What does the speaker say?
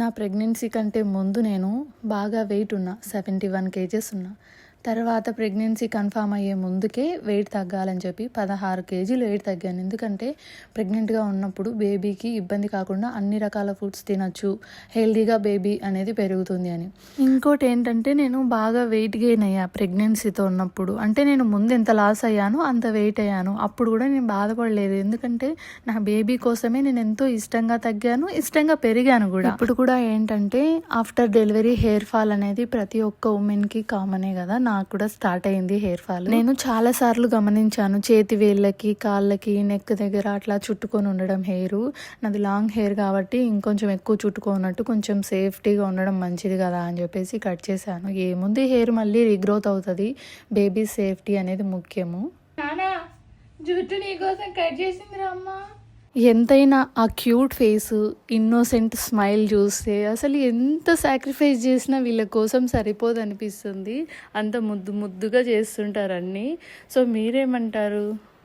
నా ప్రెగ్నెన్సీ కంటే ముందు నేను బాగా వెయిట్ ఉన్నా సెవెంటీ వన్ కేజెస్ ఉన్నా. తర్వాత ప్రెగ్నెన్సీ కన్ఫామ్ అయ్యే ముందుకే వెయిట్ తగ్గాలని చెప్పి పదహారు కేజీలు వెయిట్ తగ్గాను. ఎందుకంటే ప్రెగ్నెంట్గా ఉన్నప్పుడు బేబీకి ఇబ్బంది కాకుండా అన్ని రకాల ఫుడ్స్ తినచ్చు. హెల్దీగా బేబీ అనేది పెరుగుతుంది అని. ఇంకోటి ఏంటంటే నేను బాగా వెయిట్ గెయిన్ అయ్యా ప్రెగ్నెన్సీతో ఉన్నప్పుడు. అంటే నేను ముందు ఎంత లాస్ అయ్యానో అంత వెయిట్ అయ్యాను. అప్పుడు కూడా నేను బాధపడలేదు. ఎందుకంటే నా బేబీ కోసమే నేను ఎంతో ఇష్టంగా తగ్గాను ఇష్టంగా పెరిగాను కూడా. ఇప్పుడు కూడా ఏంటంటే ఆఫ్టర్ డెలివరీ హెయిర్ ఫాల్ అనేది ప్రతి ఒక్క ఉమెన్కి కామనే కదా. నా నాకు కూడా స్టార్ట్ అయింది హెయిర్ ఫాల్. నేను చాలా సార్లు గమనించాను చేతి వేళ్ళకి కాళ్ళకి నెక్ దగ్గర అట్లా చుట్టుకొని ఉండడం హెయిర్. నాది లాంగ్ హెయిర్ కాబట్టి ఇంకొంచెం ఎక్కువ చుట్టుకున్నట్టు కొంచెం సేఫ్టీగా ఉండడం మంచిది కదా అని చెప్పేసి కట్ చేశాను. ఏముంది హెయిర్ మళ్ళీ రీగ్రోత్ అవుతుంది. బేబీ సేఫ్టీ అనేది ముఖ్యము. నానా జుట్టు నీకోసం కట్ చేసిందిరా అమ్మ. ఎంతైనా ఆ క్యూట్ ఫేస్ ఇన్నోసెంట్ స్మైల్ చూస్తే అసలు ఎంత సాక్రిఫైస్ చేసినా వీళ్ళ కోసం సరిపోదు అనిపిస్తుంది. అంత ముద్దు ముద్దుగా చేస్తుంటారు అన్నీ. సో మీరేమంటారు?